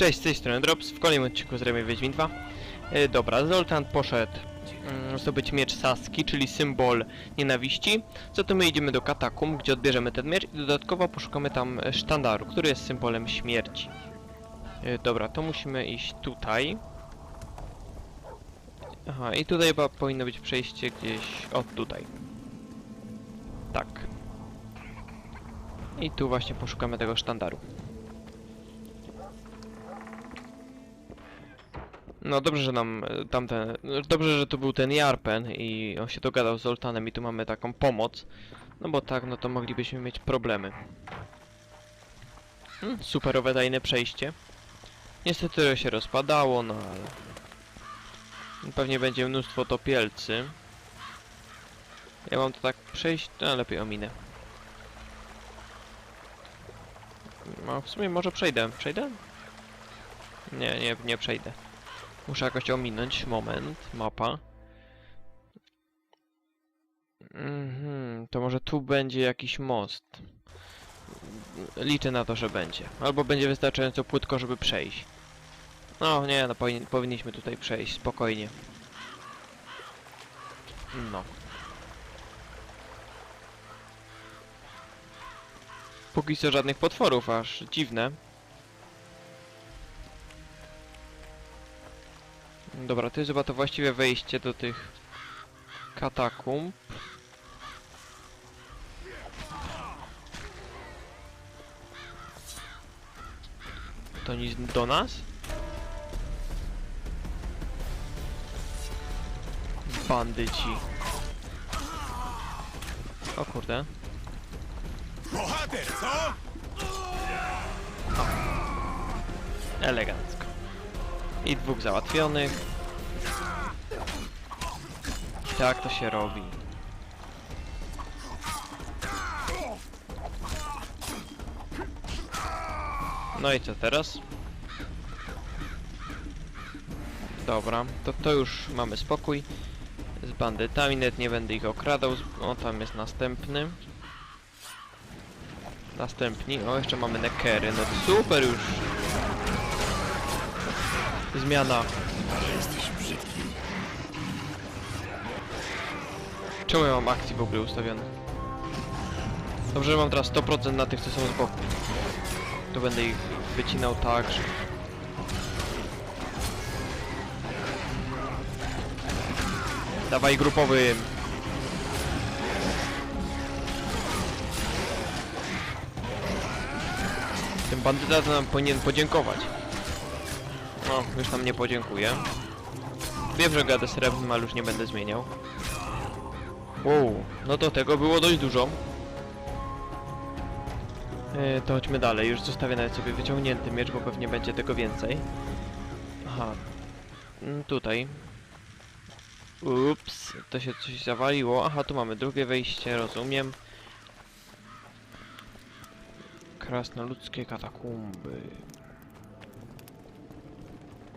Cześć, z tej strony Drops, w kolejnym odcinku z Remy Wiedźmin 2. E, dobra, Zoltan poszedł mm, zdobyć miecz Saski, czyli symbol nienawiści. Zatem my idziemy do katakum, gdzie odbierzemy ten miecz i dodatkowo poszukamy tam sztandaru, który jest symbolem śmierci. E, dobra, to musimy iść tutaj. Aha, i tutaj chyba powinno być przejście gdzieś od tutaj. Tak. I tu właśnie poszukamy tego sztandaru. No dobrze, że nam e, tamten. no, Dobrze, że tu był ten Jarpen i on się dogadał z Zoltanem i tu mamy taką pomoc. No bo tak, no to moglibyśmy mieć problemy. Hmm, superowe tajne przejście. Niestety się rozpadało, no ale. Pewnie będzie mnóstwo topielcy. Ja mam to tak przejść, no lepiej ominę. No w sumie może przejdę. Przejdę? Nie, nie, nie przejdę. Muszę jakoś ominąć. Moment. Mapa. Mhm, to może tu będzie jakiś most. Liczę na to, że będzie. Albo będzie wystarczająco płytko, żeby przejść. No nie, no powinni, powinniśmy tutaj przejść, spokojnie. No. Póki co żadnych potworów, aż dziwne. Dobra, to jest chyba to właściwe wejście do tych katakumb. To nic do nas? Bandyci. O kurde. Bohater, co? Elegancko. I dwóch załatwionych. Tak to się robi. No i co teraz? Dobra, to to już mamy spokój z bandytami, nawet nie będę ich okradał. O, tam jest następny. Następni. O, jeszcze mamy nekery. No super już. Zmiana. Czemu ja mam akcji w ogóle ustawione? Dobrze, że mam teraz 100% na tych, co są z boku. To będę ich wycinał tak, że... Dawaj grupowy. Ten bandyta nam powinien podziękować. No, już nam nie podziękuję. Wiem, że gadę srebrnym, ale już nie będę zmieniał. Wow, no to tego było dość dużo. E, to chodźmy dalej, już zostawię nawet sobie wyciągnięty miecz, bo pewnie będzie tego więcej. Aha, Mm, tutaj. Ups, to się coś zawaliło. Aha, tu mamy drugie wejście, rozumiem. Krasnoludzkie katakumby.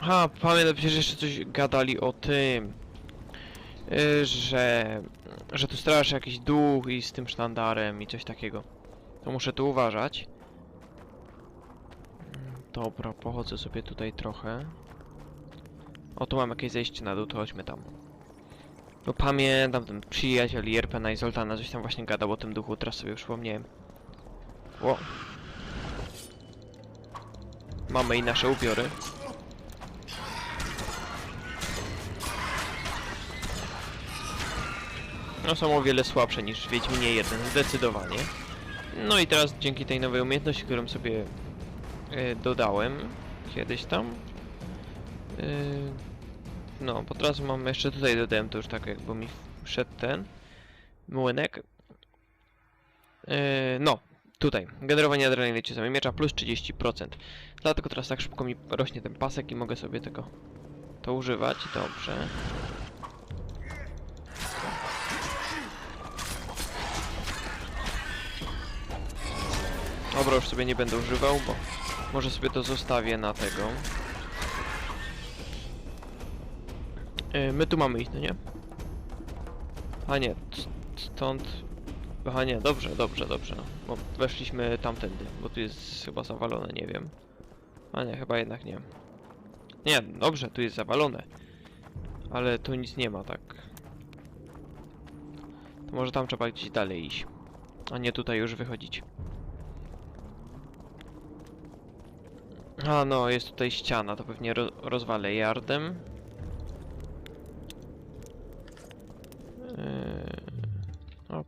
Aha, pamiętam, przecież jeszcze coś gadali o tym. Y, że, że tu straszy jakiś duch i z tym sztandarem i coś takiego. To muszę tu uważać. Dobra, pochodzę sobie tutaj trochę. O, tu mam jakieś zejście na dół, to chodźmy tam. Bo pamiętam ten przyjaciel Jerpena i Zoltana coś tam właśnie gadał o tym duchu, teraz sobie przypomniałem. Ło. Mamy i nasze ubiory. No są o wiele słabsze niż w Wiedźminie 1, zdecydowanie. No i teraz dzięki tej nowej umiejętności, którą sobie e, dodałem kiedyś tam. e, no, po teraz mam jeszcze tutaj dodałem to już tak jakby mi wszedł ten młynek. E, no, tutaj. Generowanie adrenaliny ciosami miecza plus 30%. Dlatego teraz tak szybko mi rośnie ten pasek i mogę sobie tego to używać. Dobrze. Dobra, już sobie nie będę używał, bo może sobie to zostawię na tego. Yy, my tu mamy iść, no nie? A nie, st- stąd... Aha nie, dobrze, dobrze, dobrze. Bo weszliśmy tamtędy, bo tu jest chyba zawalone, nie wiem. A nie, chyba jednak nie. Nie, dobrze, tu jest zawalone. Ale tu nic nie ma, tak. To może tam trzeba gdzieś dalej iść. A nie tutaj już wychodzić. A no, jest tutaj ściana, to pewnie ro rozwalę yardem. Yy, op.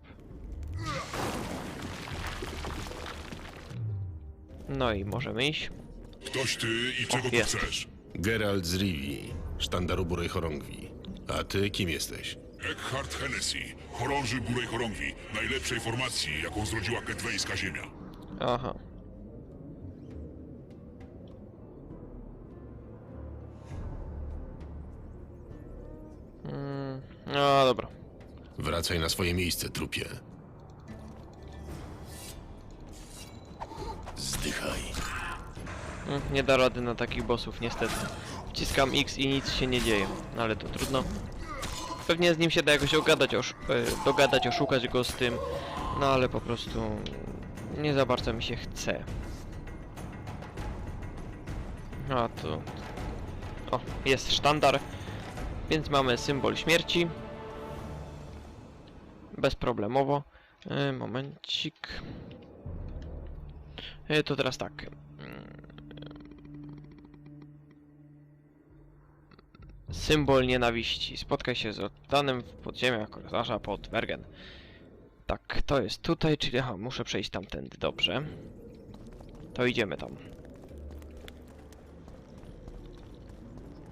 No i możemy iść. Ktoś ty i czego tu jest. chcesz? Geralt z Rivii, sztandaru Burej Chorągwi. A ty kim jesteś? Eckhart Hennessy, chorąży Burej Chorągwi, najlepszej formacji, jaką zrodziła ketwejska ziemia. Aha. Wracaj na swoje miejsce, trupie. Zdychaj. Mm, Nie da rady na takich bossów, niestety. Wciskam X i nic się nie dzieje, no ale to trudno. Pewnie z nim się da jakoś ogadać, osz e, dogadać, oszukać go z tym, no ale po prostu nie za bardzo mi się chce. A tu... O, jest sztandar, więc mamy symbol śmierci. Bezproblemowo. E, momencik. E, to teraz tak. Symbol nienawiści. Spotkaj się z Ottanem w podziemiach korytarza pod Wergen. Tak, to jest tutaj, czyli aha, muszę przejść tamtędy, dobrze. To idziemy tam.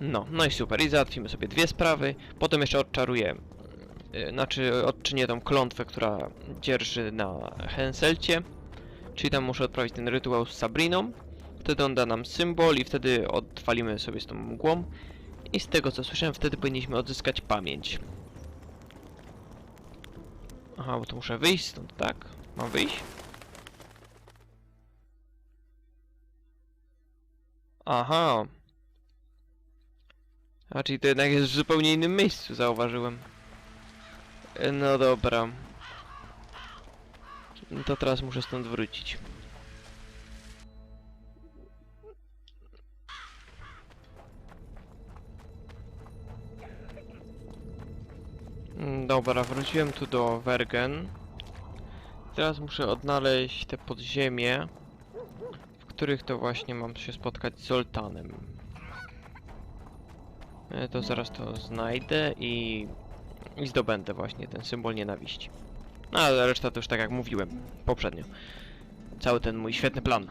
No, no i super. I załatwimy sobie dwie sprawy. Potem jeszcze odczaruję, yy, znaczy odczynię tą klątwę, która dzierży na Henselcie. Czyli tam muszę odprawić ten rytuał z Sabriną. Wtedy on da nam symbol i wtedy odwalimy sobie z tą mgłą. I z tego co słyszałem, wtedy powinniśmy odzyskać pamięć. Aha, bo to muszę wyjść stąd, tak? Mam wyjść? Aha. A czyli to jednak jest w zupełnie innym miejscu, zauważyłem. No dobra. No To teraz muszę stąd wrócić. Mm, Dobra, wróciłem tu do Wergen. Teraz muszę odnaleźć te podziemie, w których to właśnie mam się spotkać z Zoltanem. E, To zaraz to znajdę i, i zdobędę właśnie ten symbol nienawiści. No ale reszta to już tak jak mówiłem poprzednio. Cały ten mój świetny plan.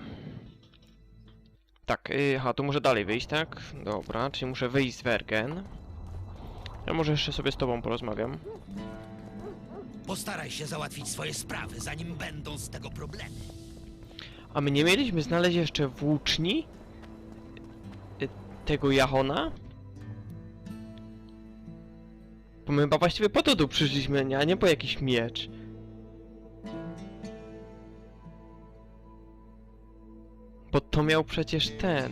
Tak, yy, aha, tu muszę dalej wyjść, tak? Dobra, czyli muszę wyjść z Wergen. Ja może jeszcze sobie z tobą porozmawiam. Postaraj się załatwić swoje sprawy, zanim będą z tego problemy. A my nie mieliśmy znaleźć jeszcze włóczni? Y, Tego Jahona? Bo my chyba właściwie po to tu przyszliśmy, nie? a nie po jakiś miecz. Bo to miał przecież ten.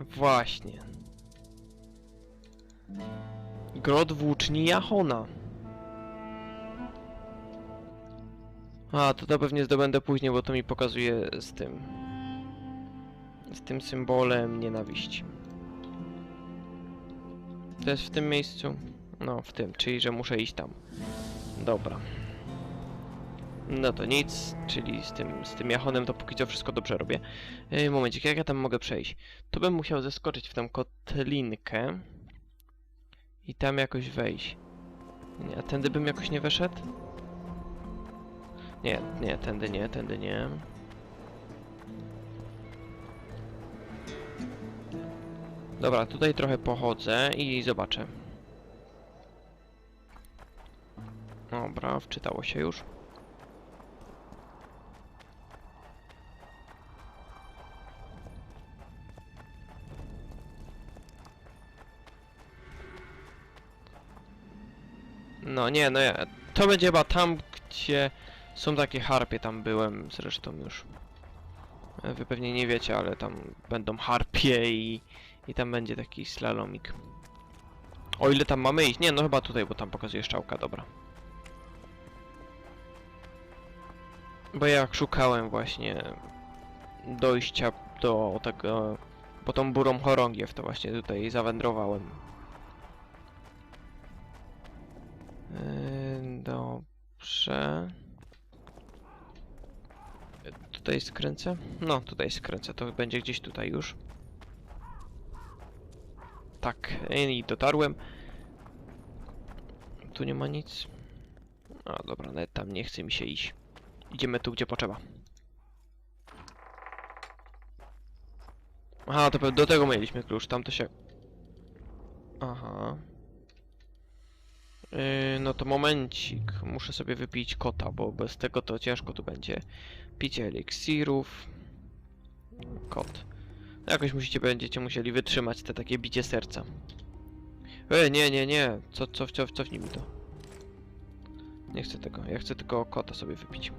Właśnie. Grot włóczni Jahona. A, to to pewnie zdobędę później, bo to mi pokazuje z tym. Z tym symbolem nienawiści. To jest w tym miejscu? No, w tym, czyli że muszę iść tam. Dobra. No to nic, czyli z tym, z tym jachonem to póki co wszystko dobrze robię. Yy, momencik, jak ja tam mogę przejść? Tu bym musiał zeskoczyć w tą kotlinkę. I tam jakoś wejść. Nie, a tędy bym jakoś nie weszedł? Nie, nie, tędy nie, tędy nie. Dobra, tutaj trochę pochodzę i zobaczę. Dobra, wczytało się już. No nie, no ja, to będzie chyba tam, gdzie są takie harpie, tam byłem zresztą już. Wy pewnie nie wiecie, ale tam będą harpie i, i tam będzie taki slalomik. O ile tam mamy iść? Nie, no chyba tutaj, bo tam pokazuje szczałka, dobra. Bo jak szukałem właśnie dojścia do tego, po tą burą chorągiew, to właśnie tutaj zawędrowałem. Yy, dobrze. Tutaj skręcę? No, tutaj skręcę, to będzie gdzieś tutaj już. Tak, i dotarłem. Tu nie ma nic. A dobra, nawet tam nie chce mi się iść. Idziemy tu, gdzie potrzeba. Aha, to do tego mieliśmy klucz, tam to się... Aha. Yy, no to momencik, muszę sobie wypić kota, bo bez tego to ciężko tu będzie. Picie eliksirów. Kot. Jakoś musicie, będziecie musieli wytrzymać te takie bicie serca. E, nie, nie, nie. Co, co, co, cofnij mi to. Nie chcę tego. Ja chcę tylko kota sobie wypić.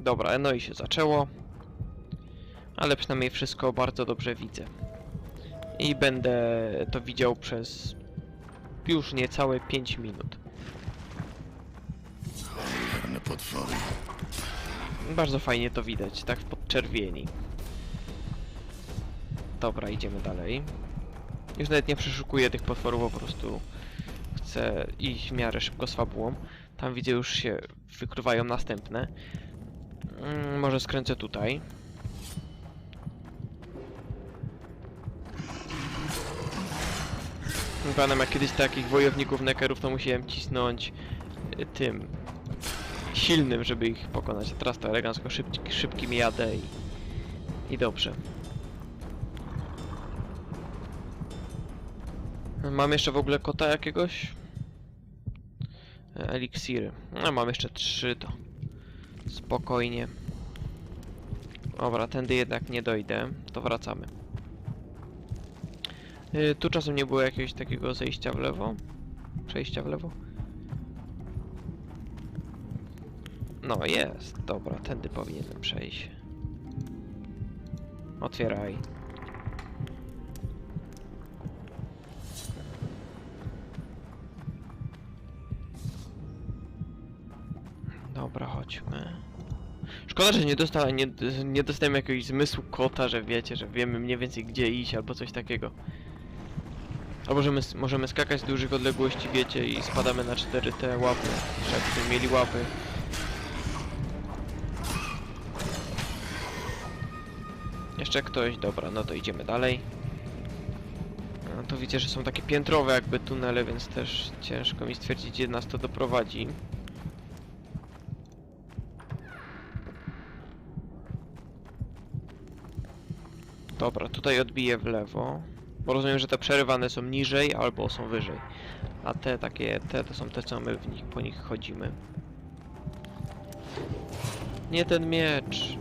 Dobra, no i się zaczęło. Ale przynajmniej wszystko bardzo dobrze widzę. I będę to widział przez już niecałe 5 minut. Potwory. Bardzo fajnie to widać, tak w podczerwieni. Dobra, idziemy dalej. Już nawet nie przeszukuję tych potworów, po prostu chcę iść w miarę szybko z fabułą. Tam widzę już się wykrywają następne. Mm, może skręcę tutaj. Jak kiedyś takich wojowników nekerów to musiałem cisnąć y, tym silnym, żeby ich pokonać. A teraz to elegancko szybki, szybkim jadę i, i dobrze. Mam jeszcze w ogóle kota jakiegoś? E, Eliksiry. No mam jeszcze trzy to. Spokojnie. Dobra, tędy jednak nie dojdę. To wracamy. Y, tu czasem nie było jakiegoś takiego zejścia w lewo? Przejścia w lewo? No jest, dobra, tędy powinienem przejść. Otwieraj. Dobra, chodźmy. Szkoda, że nie dostałem, nie, nie dostałem jakiegoś zmysłu kota, że wiecie, że wiemy mniej więcej gdzie iść albo coś takiego. Albo możemy, możemy skakać z dużych odległości, wiecie, i spadamy na 4 te łapy. Żeby mieli łapy. Jeszcze ktoś, dobra, no to idziemy dalej. No to widzę, że są takie piętrowe jakby tunele, więc też ciężko mi stwierdzić, gdzie nas to doprowadzi. Dobra, tutaj odbiję w lewo. Bo rozumiem, że te przerywane są niżej albo są wyżej. A te takie, te to są te, co my w nich, po nich chodzimy. Nie ten miecz.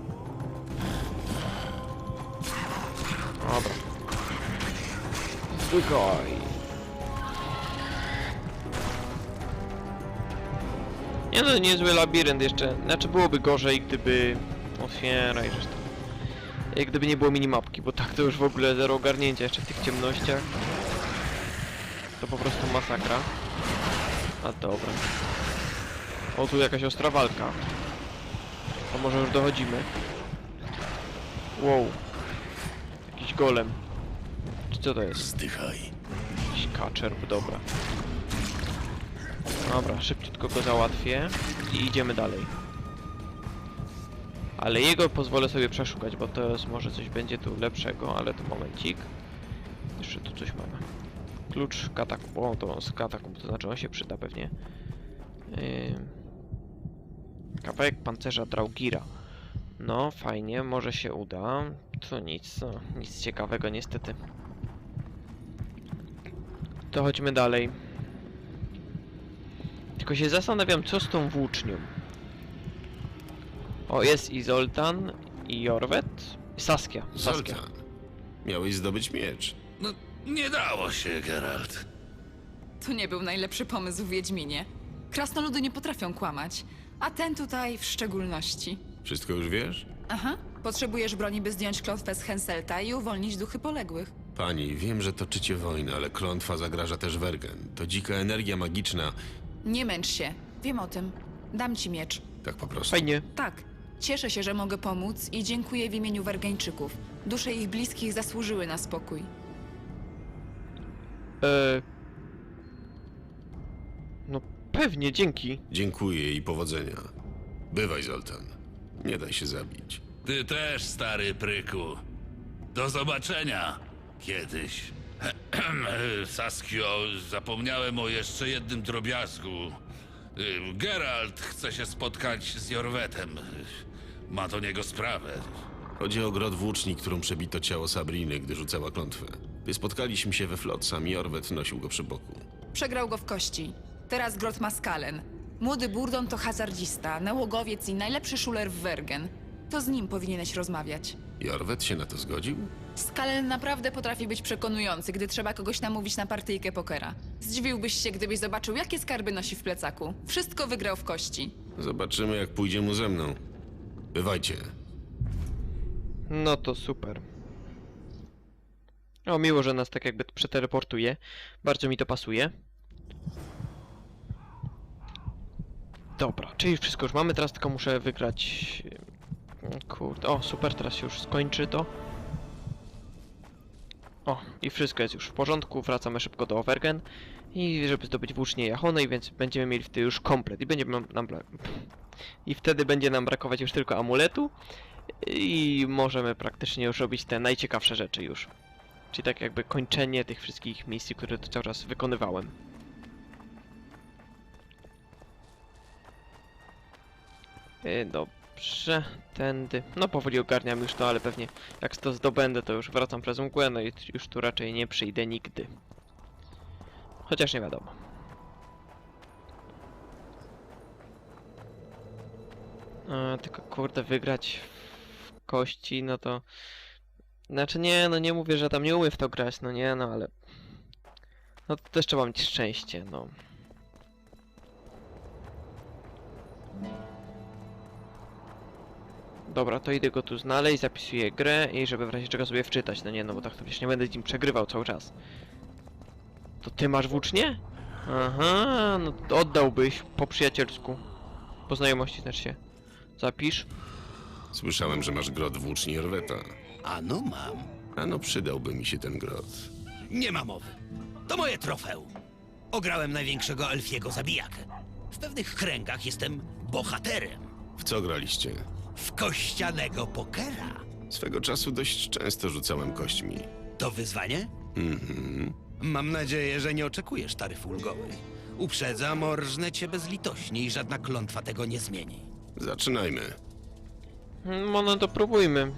Dobra. Zwykoj. Nie no, niezły labirynt jeszcze. Znaczy byłoby gorzej, gdyby... Otwieraj, że to... Jak gdyby nie było minimapki, bo tak to już w ogóle zero ogarnięcia jeszcze w tych ciemnościach. To po prostu masakra. A dobra. O, tu jakaś ostra walka. To może już dochodzimy. Wow. Jakiś golem. Czy co to jest? Zdychaj. Jakiś kaczer, dobra. Dobra, szybciutko go załatwię i idziemy dalej. Ale jego pozwolę sobie przeszukać, bo to jest może coś będzie tu lepszego, ale to momencik. Jeszcze tu coś mamy. Klucz katakumb, o to z katakumb, to znaczy on się przyda pewnie. Yy... Kawałek pancerza Draugira. No, fajnie, może się uda. To nic, no, nic ciekawego niestety. To chodźmy dalej. Tylko się zastanawiam, co z tą włócznią. O, jest i Zoltan, i Jorwet, i Saskia. Saskia. Zoltan. Miałeś zdobyć miecz. No, nie dało się, Geralt. To nie był najlepszy pomysł w Wiedźminie. Krasnoludy nie potrafią kłamać, a ten tutaj w szczególności. Wszystko już wiesz? Aha, Potrzebujesz broni, by zdjąć klątwę z Henselta i uwolnić duchy poległych. Pani, wiem, że toczycie wojnę, ale klątwa zagraża też Wergen. To dzika energia magiczna. Nie męcz się. Wiem o tym. Dam ci miecz. Tak po prostu. Fajnie. Tak. Cieszę się, że mogę pomóc i dziękuję w imieniu Wergeńczyków. Dusze ich bliskich zasłużyły na spokój. E... No pewnie, dzięki. Dziękuję i powodzenia. Bywaj, Zoltan. Nie daj się zabić. Ty też, stary pryku. Do zobaczenia kiedyś. Saskio, zapomniałem o jeszcze jednym drobiazgu. Geralt chce się spotkać z Jorwetem. Ma do niego sprawę. Chodzi o grot włóczni, którą przebito ciało Sabriny, gdy rzucała klątwę. Gdy spotkaliśmy się we Flotsam i Orwet nosił go przy boku. Przegrał go w kości. Teraz Grot ma Skalen. Młody Burdon to hazardzista, nałogowiec i najlepszy szuler w Wergen. To z nim powinieneś rozmawiać. I Orwet się na to zgodził? Skalen naprawdę potrafi być przekonujący, gdy trzeba kogoś namówić na partyjkę pokera. Zdziwiłbyś się, gdybyś zobaczył, jakie skarby nosi w plecaku. Wszystko wygrał w kości. Zobaczymy, jak pójdzie mu ze mną. Bywajcie. No to super. O, miło, że nas tak jakby przeteleportuje. Bardzo mi to pasuje. Dobra, czyli wszystko już mamy, teraz tylko muszę wygrać... mm, Kurde, o super, teraz już skończy to. O, i wszystko jest już w porządku, wracamy szybko do Overgen. I żeby zdobyć włócznie jachonej, więc będziemy mieli wtedy już komplet i będzie nam... nam I wtedy będzie nam brakować już tylko amuletu. I możemy praktycznie już robić te najciekawsze rzeczy już. Czyli tak jakby kończenie tych wszystkich misji, które tu cały czas wykonywałem. Yy, Dobrze, tędy. No powoli ogarniam już to, ale pewnie jak to zdobędę, to już wracam przez mgłę, no i już tu raczej nie przyjdę nigdy. Chociaż nie wiadomo. A, tylko kurde, wygrać w kości, no to... Znaczy nie, no nie mówię, że tam nie umiem w to grać, no nie, no ale... No to też trzeba mieć szczęście, no. Dobra, to idę go tu znaleźć, zapisuję grę i żeby w razie czego sobie wczytać, no nie, no bo tak to przecież nie będę z nim przegrywał cały czas. To ty masz włócznie? Aha, no to oddałbyś po przyjacielsku. Po znajomości znaczy się. Zapisz. Słyszałem, że masz grot włóczni Orweta. Ano mam. Ano przydałby mi się ten grot. Nie ma mowy. To moje trofeum. Ograłem największego elfiego zabijakę. W pewnych kręgach jestem bohaterem. W co graliście? Kościanego pokera. Swego czasu dość często rzucałem kośćmi. To wyzwanie? Mhm. Mam nadzieję, że nie oczekujesz taryfy ulgowej. Uprzedzam, orżnę cię bezlitośnie i żadna klątwa tego nie zmieni. Zaczynajmy. No, no to próbujmy.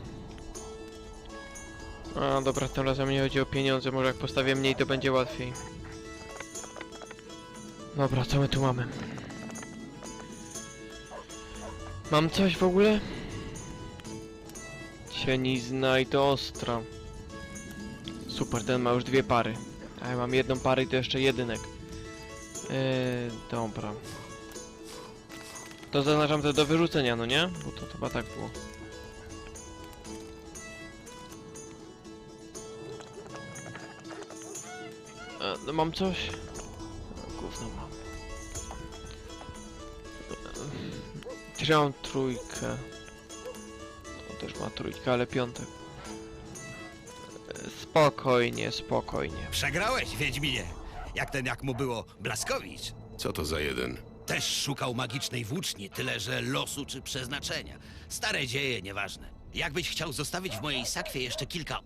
A dobra, tym razem nie chodzi o pieniądze, może jak postawię mniej to będzie łatwiej. Dobra, co my tu mamy? Mam coś w ogóle? Cienizna i to ostra. Super, ten ma już dwie pary. A ja mam jedną parę i to jeszcze jedynek. Yy, dobra. To zaznaczam to do wyrzucenia, no nie? Bo to chyba tak było. E, no mam coś? No, Gówno mam. E, Czy ja mam trójkę? Też ma trójkę, ale piątek. Spokojnie, spokojnie. Przegrałeś, Wiedźminie. Jak ten, jak mu było, Blaskowicz. Co to za jeden? Też szukał magicznej włóczni, tyle że losu czy przeznaczenia. Stare dzieje, nieważne. Jakbyś chciał zostawić w mojej sakwie jeszcze kilka...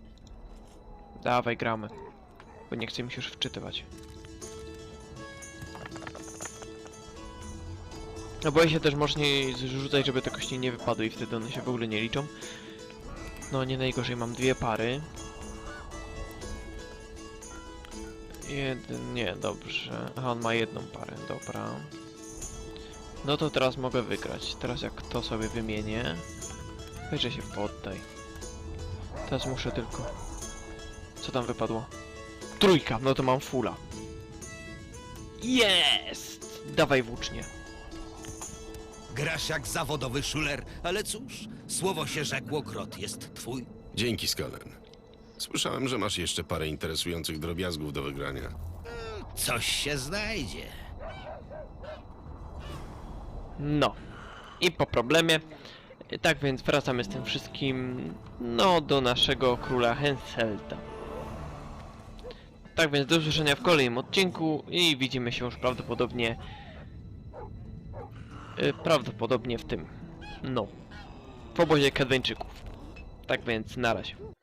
Dawaj, gramy. Bo nie chcę mi się już wczytywać. No boję się też można zrzucać, żeby te kości nie wypadły i wtedy one się w ogóle nie liczą. No nie najgorzej, mam dwie pary. Jeden, nie, dobrze. Aha, on ma jedną parę, dobra. No to teraz mogę wygrać. Teraz jak to sobie wymienię. Weźże się poddaj. Teraz muszę tylko... Co tam wypadło? Trójka, no to mam fula. Jest! Dawaj włócznie. Grasz jak zawodowy szuler, ale cóż, słowo się rzekło, grot jest twój. Dzięki, Skalen. Słyszałem, że masz jeszcze parę interesujących drobiazgów do wygrania. Coś się znajdzie. No. I po problemie. Tak więc wracamy z tym wszystkim, no, do naszego króla Henselta. Tak więc do usłyszenia w kolejnym odcinku i widzimy się już prawdopodobnie... y, Prawdopodobnie w tym, no, w obozie Kadweńczyków. Tak więc na razie.